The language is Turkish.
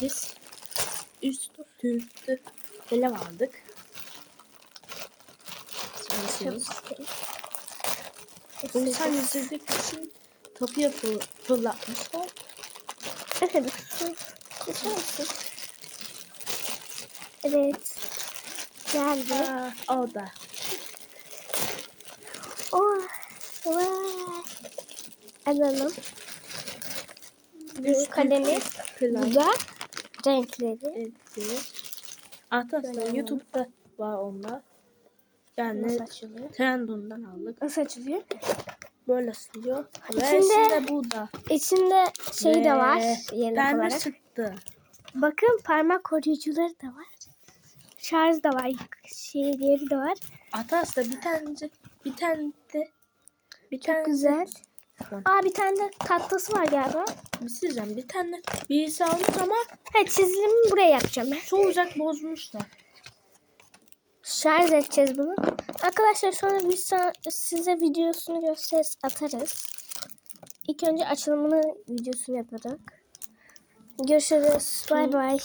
Biz üst türlü kalem aldık. Sonrasında insan yüzüldük için topu yapı fırlatmışlar. Evet. Evet. Geldi. Aa, o da. Oh. Vay. Alalım. Bu kalemi. Da renkleri. etti. Arkadaşlar YouTube'da var onlar. Yani Nasıl açılıyor? Trendon'dan aldık. Nasıl açılıyor? Böyle siliyor. Ve İçinde- bu da. İçinde şey de var. Ve Yelek Ben de olarak. çıktı. Bakın parmak koruyucuları da var. Şarj da var. Şey diğeri de var. Arkadaşlar bir tane bir tane de bir tane Çok Tamam. Aa bir tane de tatlısı var galiba. Bir şey diyeceğim. Bir tane birisi almış ama Ha çizimimi buraya yapacağım ben. soğuyacak bozmuşlar. Şarj edeceğiz bunu. Arkadaşlar sonra biz size videosunu gösteririz atarız. İlk önce açılımını videosunu yaparak. Görüşürüz. Bay bay.